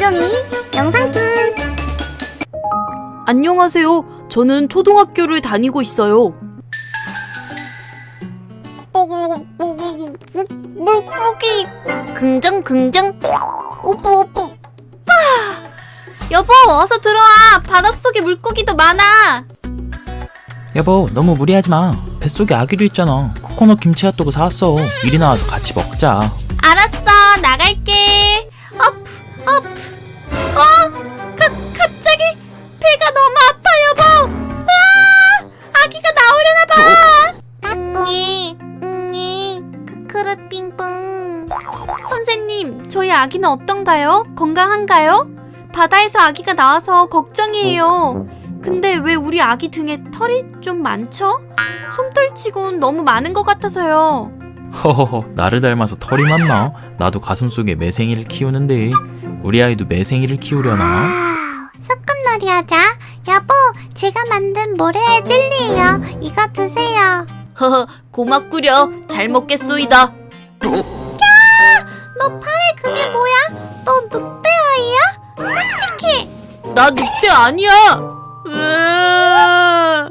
혼종이 영상툰 안녕하세요. 저는 초등학교를 다니고 있어요. 물고기 긍정 긍정 오뽀 오뽀 여보, 어서 들어와. 바닷속에 물고기도 많아. 여보 너무 무리하지 마 뱃속에 아기도 있잖아 코코넛 김치 핫도그 사왔어 이리 나와서 같이 먹자 알았어, 나갈게. 봐. 응이 응이 크크르 빙뽕 선생님, 저희 아기는 어떤가요? 건강한가요? 바다에서 아기가 나와서 걱정이에요. 근데 왜 우리 아기 등에 털이 좀 많죠? 솜털치곤 너무 많은 것 같아서요. 허허허 나를 닮아서 털이 많나? 나도 가슴속에 매생이를 키우는데 우리 아이도 매생이를 키우려나? 아, 소꿉놀이 하자 여보 제가 만든 모래 젤리예요 이거 드세요 허허, 고맙구려. 잘 먹겠소이다. 너 팔에 그게 뭐야? 너 늑대 아이야? 끔찍해 나 늑대 아니야. 으아.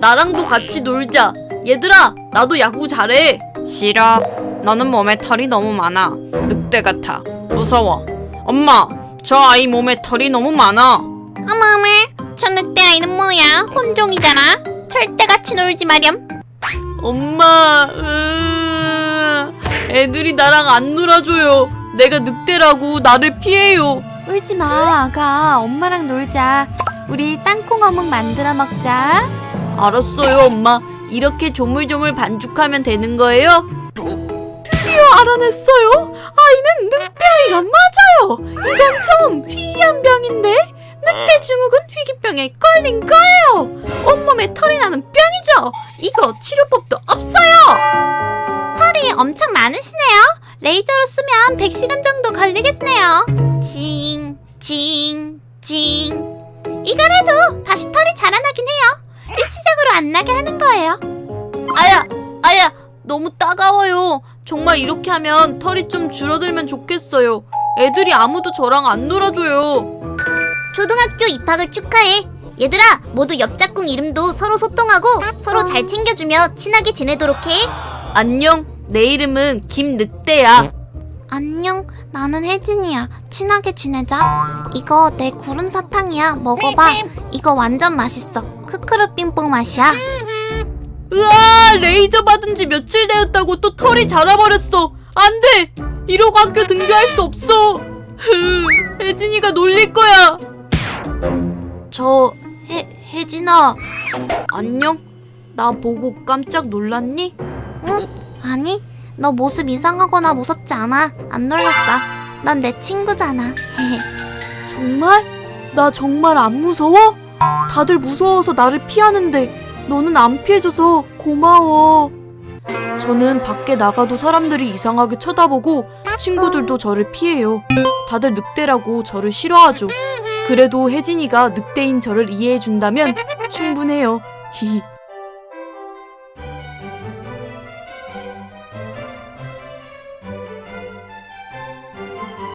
나랑도 같이 놀자. 얘들아, 나도 야구 잘해. 싫어. 너는 몸에 털이 너무 많아. 늑대 같아. 무서워. 엄마, 저 아이 몸에 털이 너무 많아. 어머머 저 늑대 아이는 뭐야 혼종이잖아 절대 같이 놀지 마렴 엄마, 으아. 애들이 나랑 안 놀아줘요. 내가 늑대라고 나를 피해요. 울지 마, 아가. 엄마랑 놀자. 우리 땅콩 어묵 만들어 먹자. 알았어요, 엄마. 이렇게 조물조물 반죽하면 되는 거예요? 드디어 알아냈어요. 아이는 늑대 아이가 맞아요. 이건 좀 희귀한 병인데 늑대 증후군 희귀병에 걸린 거예요. 온몸에 털이 나는 병이죠. 이거 치료법도 없어요. 털이 엄청 많으시네요 레이저로 쓰면 100시간 정도 걸리겠네요 징, 징, 징 이거라도 다시 털이 자라나긴 해요 일시적으로 안 나게 하는 거예요 아야, 아야, 너무 따가워요. 정말 이렇게 하면 털이 좀 줄어들면 좋겠어요. 애들이 아무도 저랑 안 놀아줘요. 초등학교 입학을 축하해. 얘들아, 모두 옆짝꿍 이름도 서로 소통하고 서로 잘 챙겨주며 친하게 지내도록 해. 안녕. 내 이름은 김늑대야. 안녕, 나는 혜진이야. 친하게 지내자. 이거 내 구름 사탕이야. 먹어봐. 이거 완전 맛있어. 크크르 빙뽕 맛이야. 으아 레이저 받은 지 며칠 되었다고 또 털이 자라버렸어 안 돼 이러고 학교 등교할 수 없어 흐 혜진이가 놀릴 거야 저 혜, 혜진아 안녕 나 보고 깜짝 놀랐니? 응? 아니, 너 모습 이상하거나 무섭지 않아. 안 놀랐어. 넌 내 친구잖아. 정말? 나 정말 안 무서워? 다들 무서워서 나를 피하는데 너는 안 피해줘서 고마워. 저는 밖에 나가도 사람들이 이상하게 쳐다보고 친구들도 저를 피해요. 다들 늑대라고 저를 싫어하죠. 그래도 혜진이가 늑대인 저를 이해해준다면 충분해요. 히히.